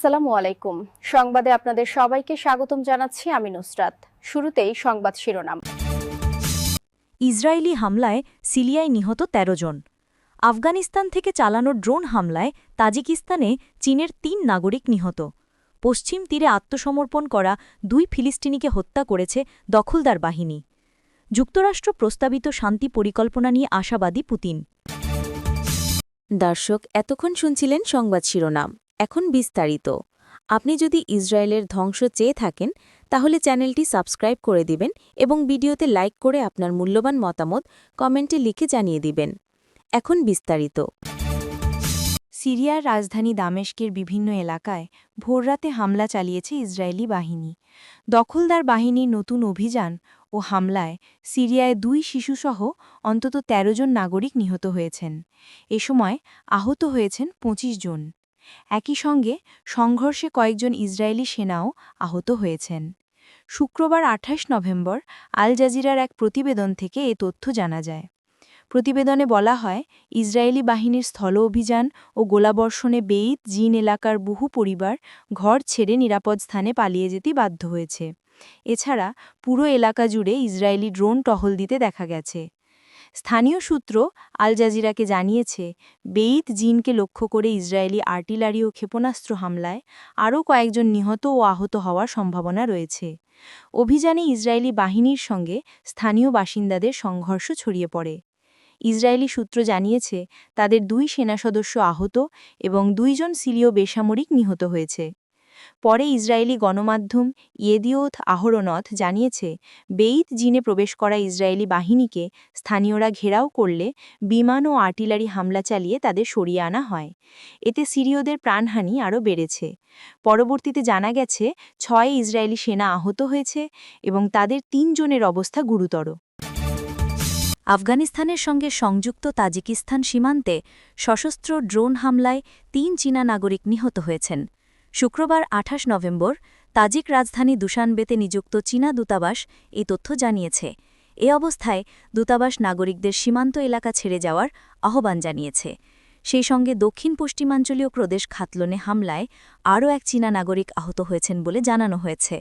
আসসালামু আলাইকুম। সংবাদে আপনাদের সবাইকে স্বাগতম জানাচ্ছি আমি নুসরাত। শুরুতেই সংবাদ শিরোনাম। ইসরায়েলি হামলায় সিলিয়ায় নিহত ১৩ জন। আফগানিস্তান থেকে চালানো ড্রোন হামলায় তাজিকিস্তানে চীনের তিন নাগরিক নিহত। পশ্চিম তীরে আত্মসমর্পণ করা দুই ফিলিস্তিনিকে হত্যা করেছে দখলদার বাহিনী। যুক্তরাষ্ট্র প্রস্তাবিত শান্তি পরিকল্পনা নিয়ে আশাবাদী পুতিন। দর্শক এতক্ষণ শুনছিলেন সংবাদ শিরোনাম। এখন বিস্তারিত। আপনি যদি ইসরায়েলের ধ্বংস চেয়ে থাকেন, তাহলে চ্যানেলটি সাবস্ক্রাইব করে দিবেন এবং ভিডিওতে লাইক করে আপনার মূল্যবান মতামত কমেন্টে লিখে জানিয়ে দিবেন। এখন বিস্তারিত। সিরিয়ার রাজধানী দামেশকের বিভিন্ন এলাকায় ভোররাতে হামলা চালিয়েছে ইসরায়েলি বাহিনী। দখলদার বাহিনীর নতুন অভিযান ও হামলায় সিরিয়ায় দুই শিশুসহ অন্তত ১৩ জন নাগরিক নিহত হয়েছেন। এ সময় আহত হয়েছেন ২৫ জন। একই সঙ্গে সংঘর্ষে কয়েকজন ইসরায়েলি সেনাও আহত হয়েছেন। শুক্রবার ২৮ নভেম্বর আল জাজিরার এক প্রতিবেদন থেকে এ তথ্য জানা যায়। প্রতিবেদনে বলা হয়, ইসরায়েলি বাহিনীর স্থল অভিযান ও গোলাবর্ষণে বেইত জিন এলাকার বহু পরিবার ঘর ছেড়ে নিরাপদ স্থানে পালিয়ে যেতে বাধ্য হয়েছে। এছাড়া পুরো এলাকা জুড়ে ইসরায়েলি ড্রোন টহল দিতে দেখা গেছে। স্থানীয় সূত্র আল জাজিরাকে জানিয়েছে বেইত জিনকে লক্ষ্য করে ইসরায়েলি আর্টিলারি ও ক্ষেপণাস্ত্র হামলায় আরও কয়েকজন নিহত ও আহত হওয়ার সম্ভাবনা রয়েছে। অভিযানে ইসরায়েলি বাহিনীর সঙ্গে স্থানীয় বাসিন্দাদের সংঘর্ষ ছড়িয়ে পড়ে। ইসরায়েলি সূত্র জানিয়েছে, তাদের দুই সেনা সদস্য আহত এবং দুইজন সিলীয় বেসামরিক নিহত হয়েছে। পরে ইসরায়েলি গণমাধ্যম ইয়েদিওথ আহরনথ জানিয়েছে, বেইত জিনে প্রবেশ করা ইসরায়েলি বাহিনীকে স্থানীয়রা ঘেরাও করলে বিমান ও আর্টিলারি হামলা চালিয়ে তাদের সরিয়ে আনা হয়। এতে সিরীয়দের প্রাণহানি আরও বেড়েছে। পরবর্তীতে জানা গেছে, ছয় ইসরায়েলি সেনা আহত হয়েছে এবং তাদের তিনজনের অবস্থা গুরুতর। আফগানিস্তানের সঙ্গে সংযুক্ত তাজিকিস্তান সীমান্তে সশস্ত্র ড্রোন হামলায় তিন চীনা নাগরিক নিহত হয়েছেন। শুক্রবার ২৮ নভেম্বর তাজিক রাজধানী দুশানবেতে নিযুক্ত চীনা দূতাবাস এই তথ্য জানিয়েছে। এ অবস্থায় দূতাবাস নাগরিকদের সীমান্ত এলাকা ছেড়ে যাওয়ার আহ্বান জানিয়েছে। সেই সঙ্গে দক্ষিণ পশ্চিমাঞ্চলীয় প্রদেশ খাতলনে হামলায় আরও এক চীনা নাগরিক আহত হয়েছেন বলে জানানো হয়েছে।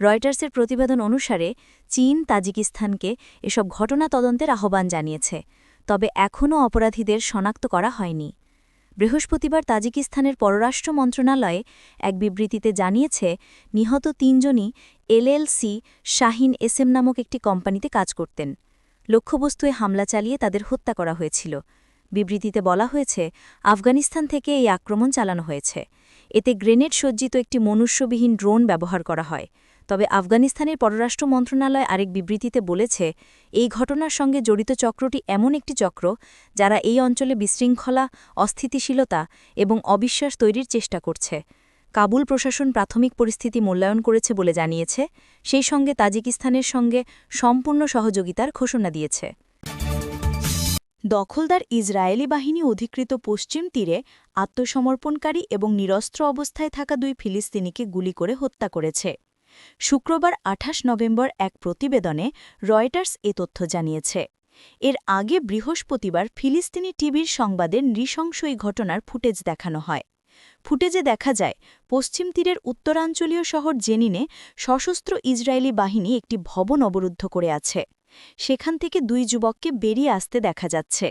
রয়টার্সের প্রতিবেদন অনুসারে চীন তাজিকিস্তানকে এসব ঘটনা তদন্তের আহ্বান জানিয়েছে, তবে এখনও অপরাধীদের শনাক্ত করা হয়নি। বৃহস্পতিবার তাজিকিস্তানের পররাষ্ট্র মন্ত্রণালয়ে এক বিবৃতিতে জানিয়েছে, নিহত তিনজনই এলএলসি শাহিন এসএম নামক একটি কোম্পানিতে কাজ করতেন। লক্ষ্যবস্তুয়ে হামলা চালিয়ে তাদের হত্যা করা হয়েছিল। বিবৃতিতে বলা হয়েছে, আফগানিস্তান থেকে এই আক্রমণ চালানো হয়েছে। এতে গ্রেনেড সজ্জিত একটি মনুষ্যবিহীন ড্রোন ব্যবহার করা হয়। তবে আফগানিস্তানের পররাষ্ট্র মন্ত্রণালয় আরেক বিবৃতিতে বলেছে, এই ঘটনার সঙ্গে জড়িত চক্রটি এমন একটি চক্র যারা এই অঞ্চলে বিশৃঙ্খলা, অস্থিতিশীলতা এবং অবিশ্বাস তৈরির চেষ্টা করছে। কাবুল প্রশাসন প্রাথমিক পরিস্থিতি মূল্যায়ন করেছে বলে জানিয়েছে, সেই সঙ্গে তাজিকিস্তানের সঙ্গে সম্পূর্ণ সহযোগিতার ঘোষণা দিয়েছে। দখলদার ইসরায়েলি বাহিনী অধিকৃত পশ্চিম তীরে আত্মসমর্পণকারী এবং নিরস্ত্র অবস্থায় থাকা দুই ফিলিস্তিনিকে গুলি করে হত্যা করেছে। শুক্রবার ২৮ নভেম্বর এক প্রতিবেদনে রয়টার্স এ তথ্য জানিয়েছে। এর আগে বৃহস্পতিবার ফিলিস্তিনি টিভির সংবাদের নৃশংস এই ঘটনার ফুটেজ দেখানো হয়। ফুটেজে দেখা যায়, পশ্চিম তীরের উত্তরাঞ্চলীয় শহর জেনিনে সশস্ত্র ইসরায়েলি বাহিনী একটি ভবন অবরুদ্ধ করে আছে। সেখান থেকে দুই যুবককে বেরিয়ে আসতে দেখা যাচ্ছে।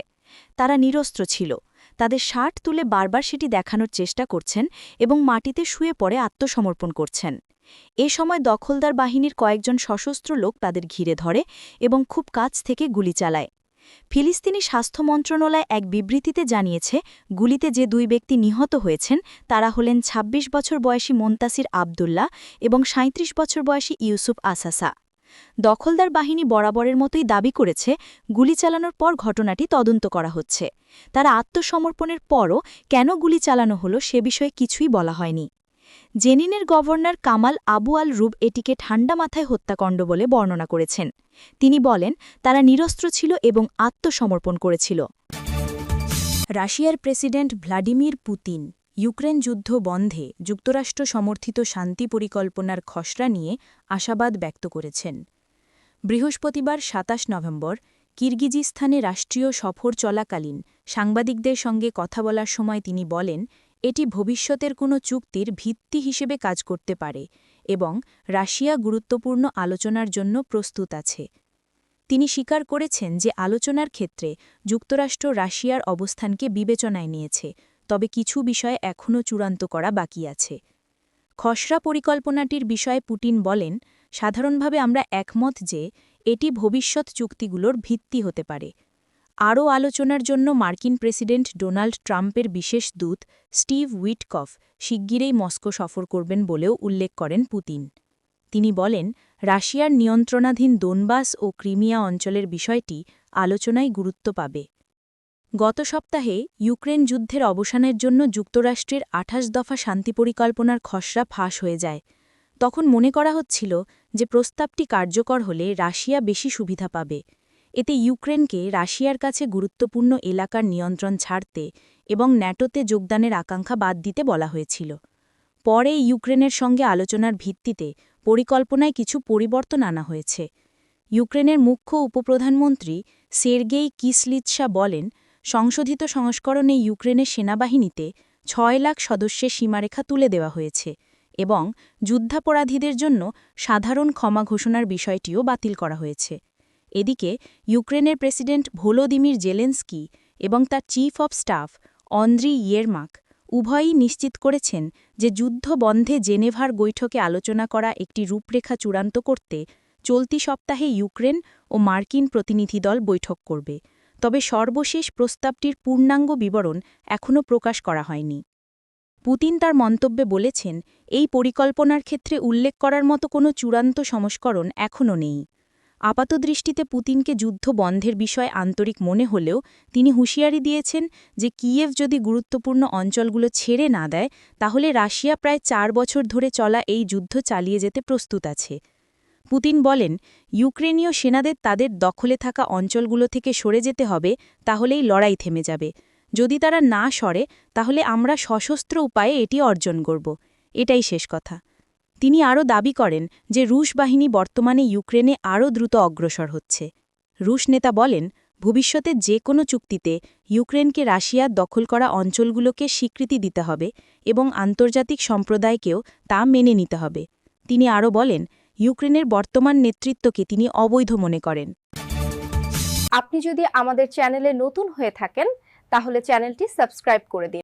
তারা নিরস্ত্র ছিল। তাদের শার্ট তুলে বারবার সেটি দেখানোর চেষ্টা করছেন এবং মাটিতে শুয়ে পড়ে আত্মসমর্পণ করছেন। এ সময় দখলদার বাহিনীর কয়েকজন সশস্ত্র লোক তাদের ঘিরে ধরে এবং খুব কাছ থেকে গুলি চালায়। ফিলিস্তিনি স্বাস্থ্য মন্ত্রণালয় এক বিবৃতিতে জানিয়েছে, গুলিতে যে দুই ব্যক্তি নিহত হয়েছেন, তারা হলেন ২৬ বছর বয়সী মন্তাসির আবদুল্লাহ এবং ৩৭ বছর বয়সী ইউসুফ আসাসা। দখলদার বাহিনী বরাবরের মতোই দাবি করেছে, গুলি চালানোর পর ঘটনাটি তদন্ত করা হচ্ছে। তারা আত্মসমর্পণের পরও কেন গুলি চালানো হলো সে বিষয়ে কিছুই বলা হয়নি। জেনিনের governor Kamal Abu al Rub এটিকে ঠান্ডা মাথায় হত্যাকাণ্ড বলে বর্ণনা করেছেন। তিনি বলেন, তারা নিরস্ত্র ছিল এবং আত্মসমর্পণ করেছিল। রাশিয়ার প্রেসিডেন্ট ভ্লাডিমির পুতিন ইউক্রেন যুদ্ধ বন্ধে যুক্তরাষ্ট্র সমর্থিত শান্তি পরিকল্পনার খসড়া নিয়ে আশাবাদ ব্যক্ত করেছেন। বৃহস্পতিবার ২৭ নভেম্বর কিরগিজিস্তানে রাষ্ট্রীয় সফর চলাকালীন সাংবাদিকদের সঙ্গে কথা বলার সময় তিনি বলেন এটি ভবিষ্যতের কোনো চুক্তির ভিত্তি হিসেবে কাজ করতে পারে এবং রাশিয়া গুরুত্বপূর্ণ আলোচনার জন্য প্রস্তুত আছে। তিনি স্বীকার করেছেন যে আলোচনার ক্ষেত্রে যুক্তরাষ্ট্র রাশিয়ার অবস্থানকে বিবেচনায় নিয়েছে, তবে কিছু বিষয় এখনও চূড়ান্ত করা বাকি আছে। খসড়া পরিকল্পনাটির বিষয়ে পুটিন বলেন, সাধারণভাবে আমরা একমত যে এটি ভবিষ্যৎ চুক্তিগুলোর ভিত্তি হতে পারে। আরও আলোচনার জন্য মার্কিন প্রেসিডেন্ট ডোনাল্ড ট্রাম্পের বিশেষ দূত স্টিভ উইটকফ শিগগিরই মস্কো সফর করবেন বলেও উল্লেখ করেন পুতিন। তিনি বলেন, রাশিয়ার নিয়ন্ত্রণাধীন দোনবাস ও ক্রিমিয়া অঞ্চলের বিষয়টি আলোচনায় গুরুত্ব পাবে। গত সপ্তাহে ইউক্রেন যুদ্ধের অবসানের জন্য যুক্তরাষ্ট্রের আঠাশ দফা শান্তি পরিকল্পনার খসড়া ফাঁস হয়ে যায়। তখন মনে করা হচ্ছিল যে প্রস্তাবটি কার্যকর হলে রাশিয়া বেশি সুবিধা পাবে। এতে ইউক্রেনকে রাশিয়ার কাছে গুরুত্বপূর্ণ এলাকার নিয়ন্ত্রণ ছাড়তে এবং ন্যাটোতে যোগদানের আকাঙ্ক্ষা বাদ দিতে বলা হয়েছিল। পরে ইউক্রেনের সঙ্গে আলোচনার ভিত্তিতে পরিকল্পনায় কিছু পরিবর্তন আনা হয়েছে। ইউক্রেনের মুখ্য উপপ্রধানমন্ত্রী সের্গেই কিসলিৎসা বলেন, সংশোধিত সংস্করণে ইউক্রেনের সেনাবাহিনীতে ছয় লাখ সদস্যের সীমারেখা তুলে দেওয়া হয়েছে এবং যুদ্ধাপরাধীদের জন্য সাধারণ ক্ষমা ঘোষণার বিষয়টিও বাতিল করা হয়েছে। এদিকে ইউক্রেনের প্রেসিডেন্ট ভোলোদিমির জেলেন্সকি এবং তার chief of staff Andriy Yermak উভয়ই নিশ্চিত করেছেন যে যুদ্ধ বন্ধে জেনেভার বৈঠকে আলোচনা করা একটি রূপরেখা চূড়ান্ত করতে চলতি সপ্তাহে ইউক্রেন ও মার্কিন প্রতিনিধি দল বৈঠক করবে। তবে সর্বশেষ প্রস্তাবটির পূর্ণাঙ্গ বিবরণ এখনও প্রকাশ করা হয়নি। পুতিন তার মন্তব্যে বলেছেন, এই পরিকল্পনার ক্ষেত্রে উল্লেখ করার মতো কোনো চূড়ান্ত সংস্করণ এখনও নেই। আপাতদৃষ্টিতে পুতিনকে যুদ্ধ বন্ধের বিষয়ে আন্তরিক মনে হলেও তিনি হুঁশিয়ারি দিয়েছেন যে কিয়েভ যদি গুরুত্বপূর্ণ অঞ্চলগুলো ছেড়ে না দেয়, তাহলে রাশিয়া প্রায় চার বছর ধরে চলা এই যুদ্ধ চালিয়ে যেতে প্রস্তুত আছে। পুতিন বলেন, ইউক্রেনীয় সেনাদের তাদের দখলে থাকা অঞ্চলগুলো থেকে সরে যেতে হবে, তাহলেই লড়াই থেমে যাবে। যদি তারা না সরে, তাহলে আমরা সশস্ত্র উপায়ে এটি অর্জন করব। এটাই শেষ কথা। তিনি আরও দাবি করেন যে রুশ বাহিনী বর্তমানে ইউক্রেনে আরও দ্রুত অগ্রসর হচ্ছে। রুশ নেতা বলেন, ভবিষ্যতে যে কোনো চুক্তিতে ইউক্রেনকে রাশিয়ার দখল করা অঞ্চলগুলোকে স্বীকৃতি দিতে হবে এবং আন্তর্জাতিক সম্প্রদায়কেও তা মেনে নিতে হবে। তিনি আরও বলেন, ইউক্রেনের বর্তমান নেতৃত্বকে তিনি অবৈধ মনে করেন। আপনি যদি আমাদের চ্যানেলে নতুন হয়ে থাকেন, তাহলে চ্যানেলটি সাবস্ক্রাইব করে দিন।